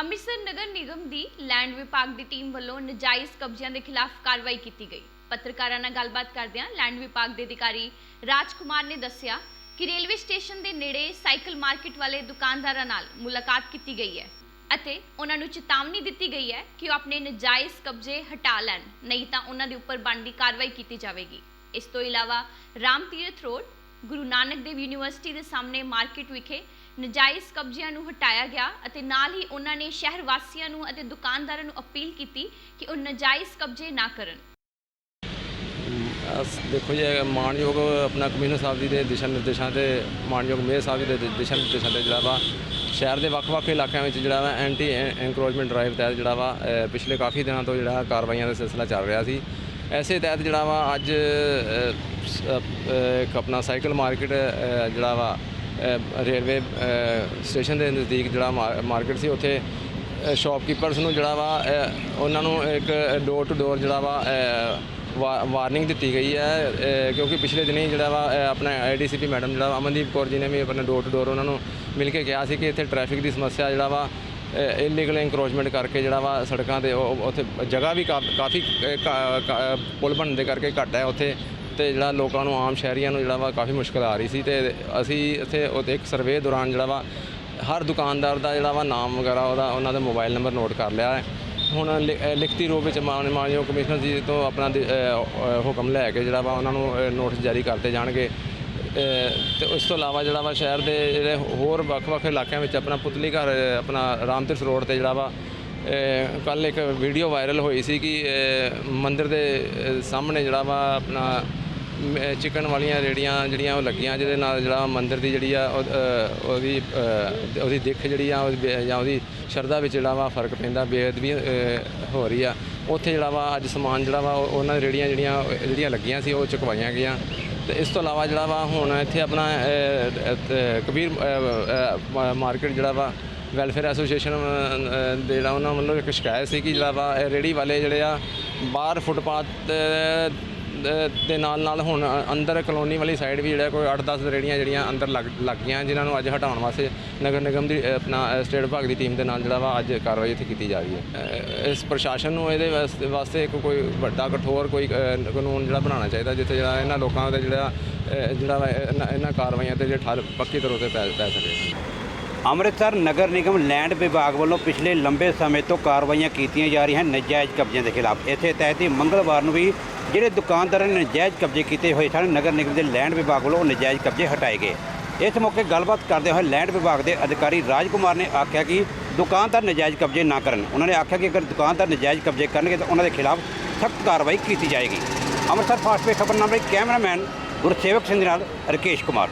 ਅੰਮ੍ਰਿਤਸਰ ਨਗਰ ਨਿਗਮ ਦੀ land ਵਿਭਾਗ ਦੀ team ਵੱਲੋਂ ਨਜਾਇਜ਼ ਕਬਜ਼ਿਆਂ ਦੇ ਖਿਲਾਫ ਕਾਰਵਾਈ ਕੀਤੀ ਗਈ। ਪੱਤਰਕਾਰਾਂ ਨਾਲ ਗੱਲਬਾਤ ਕਰਦਿਆਂ ਲੈਂਡ ਵਿਭਾਗ ਦੇ ਅਧਿਕਾਰੀ ਰਾਜਕੁਮਾਰ ਨੇ ਦੱਸਿਆ ਕਿ ਰੇਲਵੇ ਸਟੇਸ਼ਨ ਦੇ ਨੇੜੇ ਸਾਈਕਲ ਮਾਰਕੀਟ ਵਾਲੇ ਦੁਕਾਨਦਾਰਾਂ ਨਾਲ ਮੁਲਾਕਾਤ ਕੀਤੀ ਗਈ ਹੈ ਅਤੇ ਉਹਨਾਂ ਨੂੰ ਚੇਤਾਵਨੀ ਦਿੱਤੀ ਗਈ ਹੈ ਕਿ ਉਹ ਆਪਣੇ ਨਜਾਇਜ਼ ਕਬਜ਼ੇ ਹਟਾ ਲੈਣ, ਨਹੀਂ ਤਾਂ ਉਹਨਾਂ ਦੇ ਉੱਪਰ ਬਣਦੀ ਕਾਰਵਾਈ ਕੀਤੀ ਜਾਵੇਗੀ। ਇਸ ਤੋਂ ਇਲਾਵਾ ਰਾਮ ਤੀਰਥ ਰੋਡ, ਗੁਰੂ ਨਾਨਕ ਦੇਵ ਯੂਨੀਵਰਸਿਟੀ ਦੇ ਸਾਹਮਣੇ ਮਾਰਕੀਟ ਵਿਖੇ ਨਜਾਇਜ਼ ਕਬਜ਼ਿਆਂ ਨੂੰ ਹਟਾਇਆ ਗਿਆ ਅਤੇ ਨਾਲ ਹੀ ਉਹਨਾਂ ਨੇ ਸ਼ਹਿਰ ਵਾਸੀਆਂ ਨੂੰ ਅਤੇ ਦੁਕਾਨਦਾਰਾਂ ਨੂੰ ਅਪੀਲ ਕੀਤੀ ਕਿ ਉਹ ਨਜਾਇਜ਼ ਕਬਜ਼ੇ ਨਾ ਕਰਨ। ਅਸ ਦੇਖੋ ਜੀ, ਇਹ ਮਾਣਯੋਗ ਆਪਣਾ ਕਮਿਸ਼ਨਰ ਸਾਹਿਬ ਜੀ ਦੇ ਦਿਸ਼ਾ ਨਿਰਦੇਸ਼ਾਂ ਤੇ ਮਾਣਯੋਗ ਮੇਅਰ ਸਾਹਿਬ ਜੀ ਦੇ ਦਿਸ਼ਾ ਨਿਰਦੇਸ਼ਾਂ ਤੇ ਜਿਹੜਾ ਵਾ, ਸ਼ਹਿਰ ਦੇ ਵੱਖ-ਵੱਖ ਇਲਾਕਿਆਂ ਵਿੱਚ ਜਿਹੜਾ ਵਾ ਐਂਟੀ ਐਨਕਰੋਚਮੈਂਟ ਡਰਾਈਵ ਤਹਿਤ ਜਿਹੜਾ ਵਾ ਪਿਛਲੇ ਕਾਫੀ ਦਿਨਾਂ ਤੋਂ ਜਿਹੜਾ ਕਾਰਵਾਈਆਂ ਦਾ ਸਿਲਸਿਲਾ ਚੱਲ ਰਿਹਾ ਸੀ। ਐਸੇ ਤਹਿਤ ਜਿਹੜਾ ਵਾ ਅੱਜ ਇੱਕ ਆਪਣਾ ਸਾਈਕਲ ਮਾਰਕੀਟ ਜਿਹੜਾ ਵਾ ਰੇਲਵੇ ਸਟੇਸ਼ਨ ਦੇ ਨਜ਼ਦੀਕ ਜਿਹੜਾ ਮਾ- ਮਾਰਕੀਟ ਸੀ ਉੱਥੇ ਸ਼ਾਪਕੀਪਰਸ ਨੂੰ ਜਿਹੜਾ ਵਾ ਉਹਨਾਂ ਨੂੰ ਇੱਕ ਡੋਰ ਟੂ ਡੋਰ ਜਿਹੜਾ ਵਾ ਵਾ- ਵਾਰਨਿੰਗ ਦਿੱਤੀ ਗਈ ਹੈ ਕਿਉਂਕਿ ਪਿਛਲੇ ਦਿਨੀ ਜਿਹੜਾ ਵਾ ਅ, ਆਪਣਾ ਆਈਡੀਸੀਪੀ ਮੈਡਮ ਜਿਹੜਾ ਵਾ ਅਮਨਦੀਪ ਕੌਰ ਜੀ ਨੇ ਵੀ ਆਪਣਾ ਡੋਰ ਟੂ ਡੋਰ ਉਹਨਾਂ ਨੂੰ ਮਿਲ ਕੇ ਕਿਹਾ ਸੀ ਕਿ ਇੱਥੇ ਟ੍ਰੈਫਿਕ ਦੀ ਸਮੱਸਿਆ ਜਿਹੜਾ ਵਾ ਇਲੀਗਲ ਇਨਕਰੋਚਮੈਂਟ ਕਰਕੇ ਜਿਹੜਾ ਵਾ ਸੜਕਾਂ ਤੇ ਉਹ- ਉੱਥੇ ਜਗ੍ਹਾ ਵੀ ਕਾ- ਕਾਫੀ ਕਾ- ਕਾ- ਪੁਲ ਬਣਨ ਦੇ ਕਰਕੇ ਘੱਟ ਹੈ ਉੱਥੇ ਤੇ ਜਿਹੜਾ ਲੋਕਾਂ ਨੂੰ ਆਮ ਸ਼ਹਿਰੀਆਂ ਨੂੰ ਜਿਹੜਾ ਵਾ ਕਾਫੀ ਮੁਸ਼ਕਲ ਆ ਰਹੀ ਸੀ ਤੇ ਅਸੀਂ ਇੱਥੇ ਉਹਦੇ ਇੱਕ ਸਰਵੇ ਦੌਰਾਨ ਜਿਹੜਾ ਵਾ ਹਰ ਦੁਕਾਨਦਾਰ ਦਾ ਜਿਹੜਾ ਵਾ ਨਾਮ ਵਗੈਰਾ ਉਹਦਾ ਉਹਨਾਂ ਦਾ ਮੋਬਾਈਲ ਨੰਬਰ ਨੋਟ ਕਰ ਲਿਆ ਹੈ। ਹੁਣ ਲਿ- ਲਿਖਤੀ ਰੂਪ ਵਿੱਚ ਮਾਨ ਮਾਨਯੋਗ ਕਮਿਸ਼ਨਰ ਜੀ ਤੋਂ ਆਪਣਾ ਹੁਕਮ ਲੈ ਕੇ ਜਿਹੜਾ ਵਾ ਉਹਨਾਂ ਨੂੰ ਨੋਟਿਸ ਜਾਰੀ ਕਰਤੇ ਜਾਣਗੇ। ਅ, ਤੇ ਉਸ ਤੋਂ ਇਲਾਵਾ ਜਿਹੜਾ ਵਾ ਸ਼ਹਿਰ ਦੇ ਜਿਹੜੇ ਹੋਰ ਵੱਖ-ਵੱਖ ਇਲਾਕਿਆਂ ਵਿੱਚ ਆਪਣਾ ਪੁਤਲੀ ਘਰ ਅ, ਆਪਣਾ ਰਾਮਤੀਰਥ ਰੋਡ ਤੇ ਜਿਹੜਾ ਵਾ ਕੱਲ ਇੱਕ ਵੀਡੀਓ ਵਾਇਰਲ ਹੋਈ ਸੀ ਕਿ ਅ, ਮੰਦਿਰ ਦੇ ਸਾਹਮਣੇ ਜਿਹੜਾ ਵਾ ਆਪਣਾ ਚਿਕਨ ਵਾਲੀਆਂ ਰੇੜੀਆਂ ਜਿਹੜੀਆਂ ਉਹ ਲੱਗੀਆਂ ਜਿਹਦੇ ਨਾਲ ਜਿਹੜਾ ਮੰਦਿਰ ਦੀ ਜਿਹੜੀ ਆ ਉਹ, ਉਹਦੀ ਉਹਦੀ ਦਿੱਖ ਜਿਹੜੀ ਆ ਉਹਦੀ ਬੇ- ਜਾਂ ਉਹਦੀ ਸ਼ਰਧਾ ਵਿੱਚ ਜਿਹੜਾ ਵਾ ਫ਼ਰਕ ਪੈਂਦਾ ਬੇਅਦਬੀ ਹੋ ਰਹੀ ਆ। ਉੱਥੇ ਜਿਹੜਾ ਵਾ ਅੱਜ ਸਮਾਨ ਜਿਹੜਾ ਵਾ ਉਹ- ਉਹਨਾਂ ਦੀ ਰੇੜੀਆਂ ਜਿਹੜੀਆਂ ਜਿਹੜੀਆਂ ਲੱਗੀਆਂ ਸੀ ਉਹ ਚੁਕਵਾਈਆਂ ਗਈਆਂ। ਤੇ ਇਸ ਤੋਂ ਇਲਾਵਾ ਜਿਹੜਾ ਵਾ ਹੁਣ ਇੱਥੇ ਆਪਣਾ ਕਬੀਰ ਮਾਰਕੀਟ ਜਿਹੜਾ ਵਾ ਵੈਲਫੇਅਰ ਐਸੋਸੀਏਸ਼ਨ ਦੇ ਜਿਹੜਾ ਉਹਨਾਂ ਵੱਲੋਂ ਇੱਕ ਸ਼ਿਕਾਇਤ ਸੀ ਕਿ ਜਿਹੜਾ ਵਾ ਇਹ ਰੇੜੀ ਵਾਲੇ ਜਿਹੜੇ ਆ ਬਾਹਰ ਫੁੱਟਪਾਥ ਦੇ- ਨਾਲ ਨਾਲ ਹੁਣ ਅੰਦਰ ਕਲੋਨੀ ਵਾਲੀ ਸਾਈਡ ਵੀ ਜਿਹੜਾ ਕੋਈ 8-10 ਰੇੜੀਆਂ ਜਿਹੜੀਆਂ ਅੰਦਰ ਲੱਗ ਲੱਗ ਗਈਆਂ ਜਿਨ੍ਹਾਂ ਨੂੰ ਅੱਜ ਹਟਾਉਣ ਵਾਸਤੇ ਨਗਰ ਨਿਗਮ ਦੀ ਆਪਣਾ ਸਟੇਟ ਵਿਭਾਗ ਦੀ ਟੀਮ ਦੇ ਨਾਲ ਜਿਹੜਾ ਵਾ ਅੱਜ ਕਾਰਵਾਈ ਇੱਥੇ ਕੀਤੀ ਜਾ ਰਹੀ ਹੈ। ਇਸ ਪ੍ਰਸ਼ਾਸਨ ਨੂੰ ਇਹਦੇ ਵਾਸਤੇ ਵਾਸਤੇ ਇੱਕ ਕੋਈ ਵੱਡਾ ਕਠੋਰ ਕੋਈ ਕਾਨੂੰਨ ਜਿਹੜਾ ਬਣਾਉਣਾ ਚਾਹੀਦਾ ਜਿੱਥੇ ਜਿਹੜਾ ਇਹਨਾਂ ਲੋਕਾਂ ਦੇ ਜਿਹੜਾ ਜਿਹੜਾ ਵਾ ਇਹਨਾਂ ਇਹਨਾਂ ਕਾਰਵਾਈਆਂ ਤੇ ਜੇ ਠੱਲ ਪੱਕੀ ਤਰ੍ਹਾਂ ਤੇ ਪੈ ਪੈ ਸਕੇ। ਅੰਮ੍ਰਿਤਸਰ ਨਗਰ ਨਿਗਮ ਲੈਂਡ ਵਿਭਾਗ ਵੱਲੋਂ ਪਿਛਲੇ ਲੰਬੇ ਸਮੇਂ ਤੋਂ ਕਾਰਵਾਈਆਂ ਕੀਤੀਆਂ ਜਾ ਰਹੀਆਂ ਹਨ ਨਜਾਇਜ਼ ਕਬਜ਼ਿਆਂ ਦੇ ਖਿਲਾਫ। ਇਥੇ ਤਹਿਤ ਹੀ ਮੰਗਲਵਾਰ ਨੂੰ ਵੀ ਜਿਹੜੇ ਦੁਕਾਨਦਾਰਾਂ ਨੇ ਨਜਾਇਜ਼ ਕਬਜ਼ੇ ਕੀਤੇ ਹੋਏ ਸਨ, ਨਗਰ ਨਿਗਮ ਦੇ ਲੈਂਡ ਵਿਭਾਗ ਵੱਲੋਂ ਉਹ ਨਜਾਇਜ਼ ਕਬਜ਼ੇ ਹਟਾਏ ਗਏ। ਇਸ ਮੌਕੇ ਗੱਲਬਾਤ ਕਰਦੇ ਹੋਏ ਲੈਂਡ ਵਿਭਾਗ ਦੇ ਅਧਿਕਾਰੀ ਰਾਜਕੁਮਾਰ ਨੇ ਆਖਿਆ ਕਿ ਦੁਕਾਨਦਾਰ ਨਜਾਇਜ਼ ਕਬਜ਼ੇ ਨਾ ਕਰਨ। ਉਹਨਾਂ ਨੇ ਆਖਿਆ ਕਿ ਅਗਰ ਦੁਕਾਨਦਾਰ ਨਜਾਇਜ਼ ਕਬਜ਼ੇ ਕਰਨਗੇ ਤਾਂ ਉਹਨਾਂ ਦੇ ਖਿਲਾਫ ਸਖਤ ਕਾਰਵਾਈ ਕੀਤੀ ਜਾਏਗੀ। ਅੰਮ੍ਰਿਤਸਰ ਫਾਸਟ ਵੇ ਖਬਰਨਾਮੇ ਕੈਮਰਾਮੈਨ ਗੁਰਸੇਵਕ ਸਿੰਘ ਦੇ ਨਾਲ ਰਕੇਸ਼ ਕੁਮਾਰ।